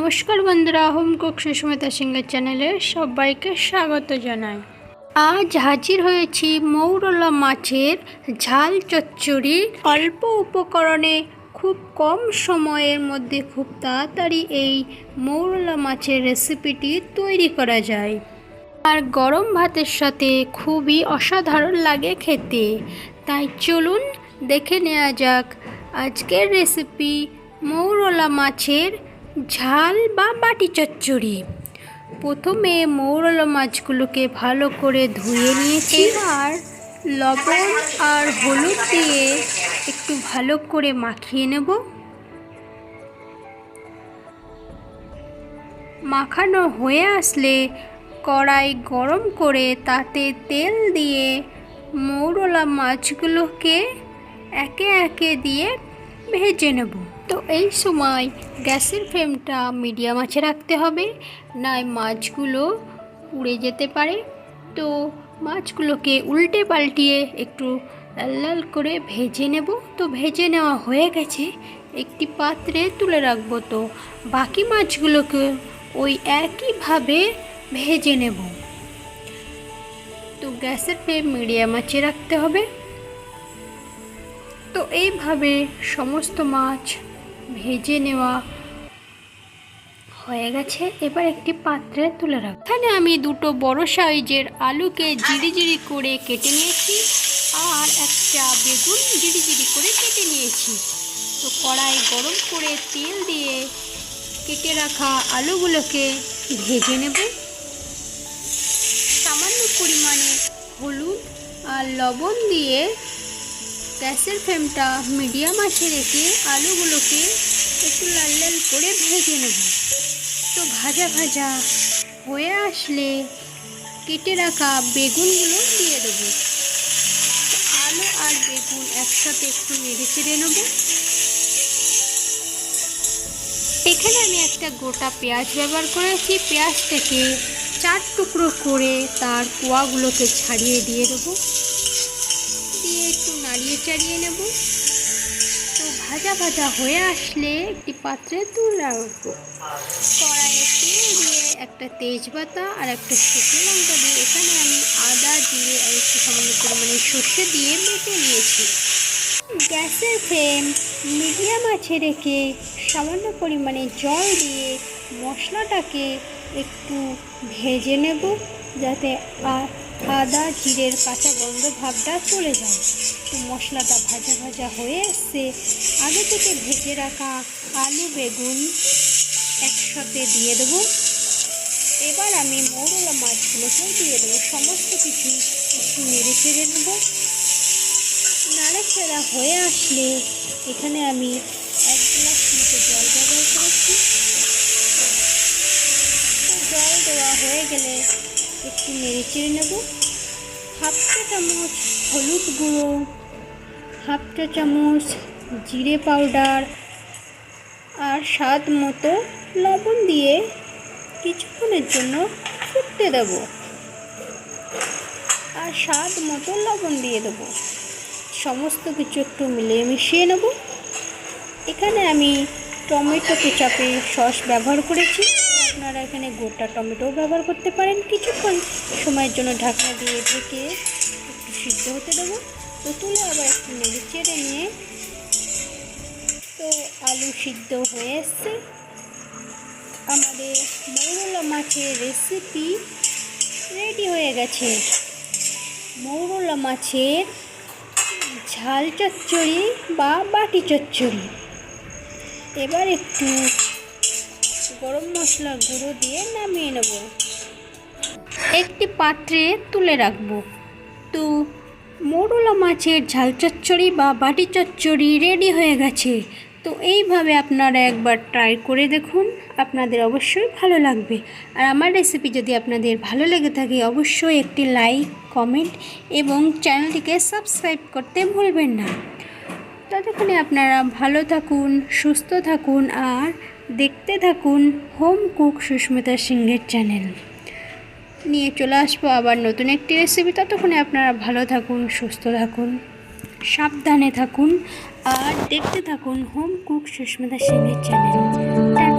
নমস্কার বন্ধুরা, home cook Susmita সিংহের চ্যানেলে সবাইকে স্বাগত জানাই। আজ হাজির হয়েছি মৌরলা মাছের ঝাল চচ্চড়ি অল্প উপকরণে খুব কম সময়ের মধ্যে খুব তাড়াতাড়ি এই মৌরলা মাছের রেসিপিটি তৈরি করা যায়। আর গরম ভাতের সাথে খুবই অসাধারণ লাগে খেতে। তাই চলুন দেখে নেওয়া যাক আজকের রেসিপি মৌরলা মাছের ঝাল বা বাটি চচ্চড়ি? প্রথমে মৌরলা মাছগুলোকে ভালো করে ধুয়ে নিয়েছি। আর লবণ আর হলুদ দিয়ে একটু ভালো করে মাখিয়ে নেব। মাখানো হয়ে আসলে কড়াই গরম করে তাতে তেল দিয়ে মৌরলা মাছগুলোকে একে একে দিয়ে ভেজে নেব। তো এই সময় গ্যাসের ফ্লেমটা মিডিয়াম আছে রাখতে হবে নয় মাছগুলো পুড়ে যেতে পারে। তো মাছগুলোকে উল্টে পাল্টিয়ে একটু লাল লাল করে ভেজে নেব। তো ভেজে নেওয়া হয়ে গেছে, একটি পাত্রে তুলে রাখব। তো বাকি মাছগুলোকে ওই একইভাবে ভেজে নেব। তো গ্যাসের ফ্লেম মিডিয়াম আছে রাখতে হবে। তো এইভাবে সমস্ত মাছ ভেজে নেওয়া হয়ে গেছে। এবার একটি পাত্রে তুলে রাখ এখানে আমি দুটো বড় সাইজের আলুকে জিরি জিরি করে কেটে নিয়েছি আর একটা বেগুন জিরি জিরি করে কেটে নিয়েছি। তো কড়াই গরম করে তেল দিয়ে কেটে রাখা আলুগুলোকে ভেজে নেব। সামান্য পরিমাণে হলুদ আর লবণ দিয়ে গ্যাসের ফ্লেমটা মিডিয়াম আছে রেখে আলুগুলোকে একটু লাল লাল করে ভেজে নেব। তো ভাজা ভাজা হয়ে আসলে কেটে রাখা বেগুনগুলো দিয়ে দেবো। আলু আর বেগুন একসাথে একটু নেড়ে চেড়ে নেব। এখানে আমি একটা গোটা পেঁয়াজ ব্যবহার করেছি। পেঁয়াজটাকে চার টুকরো করে তার কোয়াগুলোকে ছাড়িয়ে দিয়ে দেবো। দিয়ে একটু নাড়িয়ে চাড়িয়ে নেব। তো ভাজা ভাজা হয়ে আসলে একটি পাত্রে তুলে রাখব। কড়াইয়ে তেল দিয়ে একটা তেজপাতা আর একটা শুকনো লঙ্কা দিয়ে এখানে আমি আদা, জিরে আর একটু সামান্য পরিমাণে সর্ষে দিয়ে বেটে নিয়েছি। গ্যাসের ফ্লেম মিডিয়াম আছে রেখে সামান্য পরিমাণে জল দিয়ে মশলাটাকে একটু ভেজে নেব, যাতে আর আদা জিরের কাঁচা গন্ধ ভাবটা চলে যায়। তো মশলাটা ভাজা ভাজা হয়ে এসছে। আগে থেকে ভেজে রাখা আলু বেগুন একসাথে দিয়ে দেবো। এবার আমি মৌরলা মাছগুলোকে দিয়ে দেবো। সমস্ত কিছু একটু নেড়ে চেড়ে নেব। নাড়াচাড়া হয়ে আসলে এখানে আমি এক গ্লাস মতো জল ব্যবহার করেছি। জল দেওয়া হয়ে গেলে একটু নেড়ে চেড়ে নেব। হাফ চা চামচ হলুদ গুঁড়ো হাফ চা চামচ জিরে পাউডার আর স্বাদ মতো লবণ দিয়ে কিছুক্ষণের জন্য ফুটতে দেব। আর স্বাদ মতো লবণ দিয়ে দেবো। সমস্ত কিছু একটু মিলিয়ে মিশিয়ে নেব। এখানে আমি টমেটো কেচাপে সস ব্যবহার করেছি। আপনারা এখানে গোটা টমেটোও ব্যবহার করতে পারেন। কিছুক্ষণ সময়ের জন্য ঢাকনা দিয়ে ঢেকে একটু সিদ্ধ হতে দেবো। তো তুলে আবার একটু নেড়ে চেড়ে নিয়ে। তো আলু সিদ্ধ হয়ে এসছে। আমাদের মৌরলা মাছের রেসিপি রেডি হয়ে গেছে। মৌরলা মাছের ঝাল চচ্চড়ি বা বাটি চচ্চড়ি। এবার একটু গরম মশলার গুঁড়ো দিয়ে নামিয়ে নেব। একটি পাত্রে তুলে রাখব। তো মোরলা মাছের ঝাল চচ্চড়ি বা বাটি চচ্চড়ি রেডি হয়ে গেছে। তো এইভাবে আপনারা একবার ট্রাই করে দেখুন, আপনাদের অবশ্যই ভালো লাগবে। আর আমার রেসিপি যদি আপনাদের ভালো লেগে থাকে, অবশ্যই একটি লাইক কমেন্ট এবং চ্যানেলটিকে সাবস্ক্রাইব করতে ভুলবেন না। ততক্ষণে আপনারা ভালো থাকুন, সুস্থ থাকুন, আর দেখতে থাকুন হোম কুক সুস্মিতা সিংহের চ্যানেল। নিয়ে চলে আসব আবার নতুন একটি রেসিপি ততক্ষণে আপনারা ভালো থাকুন, সুস্থ থাকুন, সাবধানে থাকুন, আর দেখতে থাকুন হোম কুক সুস্মিতা সিংহের চ্যানেল।